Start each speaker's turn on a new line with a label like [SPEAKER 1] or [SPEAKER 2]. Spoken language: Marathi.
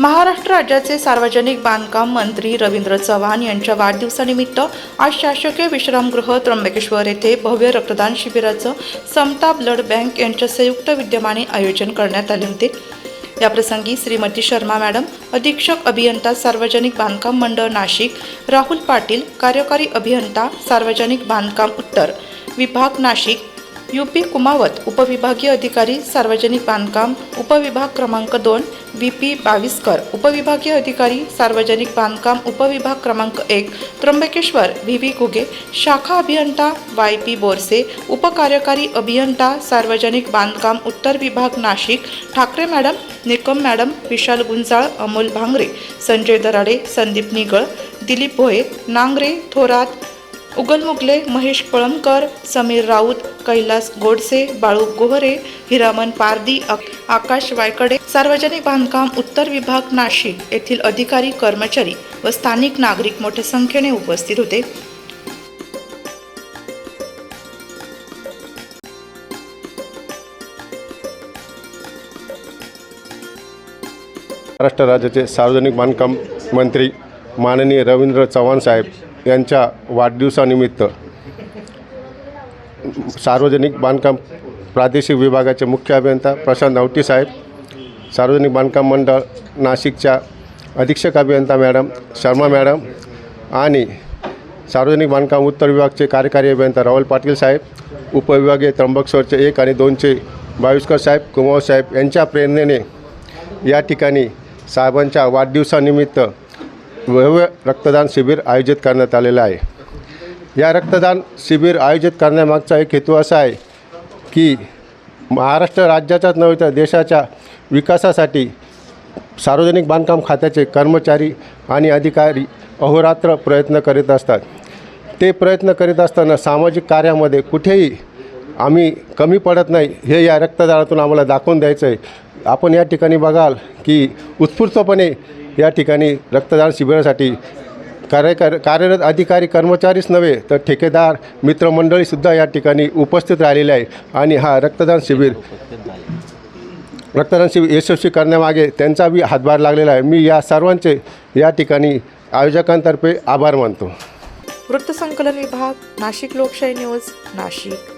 [SPEAKER 1] महाराष्ट्र राज्याचे सार्वजनिक बांधकाम मंत्री रवींद्र चव्हाण यांच्या वाढदिवसानिमित्त आज शासकीय विश्रामगृह त्र्यंबकेश्वर येथे भव्य रक्तदान शिबिराचं समता ब्लड बँक यांच्या संयुक्त विद्यमाने आयोजन करण्यात आले होते. याप्रसंगी श्रीमती शर्मा मॅडम अधीक्षक अभियंता सार्वजनिक बांधकाम मंडळ नाशिक राहुल पाटील कार्यकारी अभियंता सार्वजनिक बांधकाम उत्तर विभाग नाशिक यू पी कुमावत उपविभागीय अधिकारी सार्वजनिक बांधकाम उपविभाग क्रमांक दोन व्ही पी बावीसकर उपविभागीय अधिकारी सार्वजनिक बांधकाम उपविभाग क्रमांक एक त्र्यंबकेश्वर व्ही व्ही घुगे शाखा अभियंता वाय पी बोरसे उपकार्यकारी अभियंता सार्वजनिक बांधकाम उत्तर विभाग नाशिक ठाकरे मॅडम निकम मॅडम विशाल गुंजाळ अमोल भांगरे संजय दराडे संदीप निगळ दिलीप भोये नांगरे थोरात उगल मुगले महेश कळमकर समीर राऊत कैलास गोडसे बाळू गोहरे हिरामन पारदी आकाश वायकडे सार्वजनिक बांधकाम उत्तर विभाग नाशिक येथील अधिकारी कर्मचारी व स्थानिक नागरिक मोठ्या संख्येने उपस्थित होते.
[SPEAKER 2] महाराष्ट्र राज्याचे सार्वजनिक बांधकाम मंत्री माननीय रवींद्र चव्हाण साहेब यांच्या वाढदिवसानिमित्त सार्वजनिक बांधकाम प्रादेशिक विभागाचे मुख्य अभियंता प्रशांत नवटी साहेब सार्वजनिक बांधकाम मंडळ नाशिकच्या अधीक्षक अभियंता मॅडम शर्मा मॅडम आणि सार्वजनिक बांधकाम उत्तर विभागचे कार्यकारी अभियंता राहुल पाटील साहेब उपविभागीय त्र्यंबकेश्वरचे एक आणि दोनचे बावीसकर साहेब कुमार साहेब यांच्या प्रेरणेने या ठिकाणी साहेबांच्या वाढदिवसानिमित्त भव्य रक्तदान शिबिर आयोजित करण्यात आलेलं आहे. या रक्तदान शिबिर आयोजित करण्यामागचा एक हेतू असा आहे की महाराष्ट्र राज्याच्याच नव्हे तर देशाच्या विकासासाठी सार्वजनिक बांधकाम खात्याचे कर्मचारी आणि अधिकारी अहोरात्र प्रयत्न करीत असतात. ते प्रयत्न करीत असताना सामाजिक कार्यामध्ये कुठेही आम्ही कमी पडत नाही. हे या रक्तदानातून आम्हाला दाखवून द्यायचं आहे आपण या ठिकाणी बघाल की उत्स्फूर्तपणे या ठिकाणी रक्तदान शिबिरासाठी कार्य कार्यरत अधिकारी कर्मचारीच नव्हे तर ठेकेदार मित्रमंडळीसुद्धा या ठिकाणी उपस्थित राहिलेले आहे. आणि हा रक्तदान शिबिर रक्तदान शिबिर यशस्वी करण्यामागे त्यांचा बी हातभार लागलेला आहे. मी या सर्वांचे या ठिकाणी आयोजकांतर्फे आभार मानतो.
[SPEAKER 1] वृत्तसंकलन विभाग नाशिक लोकशाही न्यूज नाशिक.